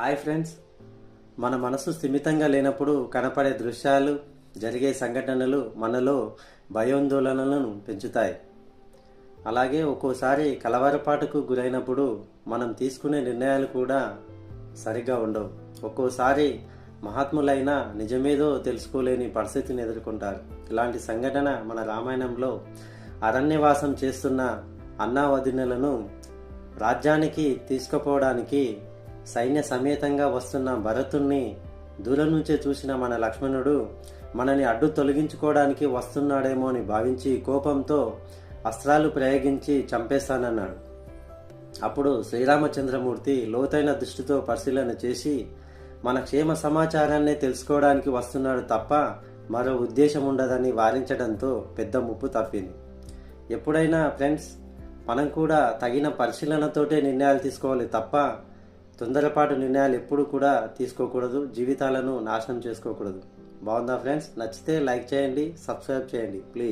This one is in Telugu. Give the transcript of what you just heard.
Hi friends. మన మనసు స్థిమితంగా లేనప్పుడు కనపడే దృశ్యాలు జరిగే సంఘటనలు మనలో భయోందోళనలను పెంచుతాయి. అలాగే ఒక్కోసారి కలవరపాటుకు గురైనప్పుడు మనం తీసుకునే నిర్ణయాలు కూడా సరిగ్గా ఉండవు. ఒక్కోసారి మహాత్ములైన నిజమేదో తెలుసుకోలేని పరిస్థితిని ఎదుర్కొంటారు. ఇలాంటి సంఘటన మన రామాయణంలో అరణ్యవాసం చేస్తున్న అన్నావదినలను రాజ్యానికి తీసుకుపోవడానికి సైన్య సమేతంగా వస్తున్న భరతుణ్ణి దూరం నుంచే చూసిన మన లక్ష్మణుడు మనని అడ్డు తొలగించుకోవడానికి వస్తున్నాడేమో అని భావించి కోపంతో అస్త్రాలు ప్రయోగించి చంపేస్తానన్నాడు. అప్పుడు శ్రీరామచంద్రమూర్తి లోతైన దృష్టితో పరిశీలన చేసి మన క్షేమ సమాచారాన్ని తెలుసుకోవడానికి వస్తున్నాడు తప్ప మరో ఉద్దేశం ఉండదని వారించడంతో పెద్ద ముప్పు తప్పింది. ఎప్పుడైనా ఫ్రెండ్స్ మనం కూడా తగిన పరిశీలనతోటే నిర్ణయాలు తీసుకోవాలి తప్ప తొందరపాటు నిర్ణయాలు ఎప్పుడు కూడా తీసుకోకూడదు. జీవితాలను నాశనం చేసుకోకూడదు. బాగుందా ఫ్రెండ్స్? నచ్చితే లైక్ చేయండి సబ్స్క్రైబ్ చేయండి ప్లీజ్.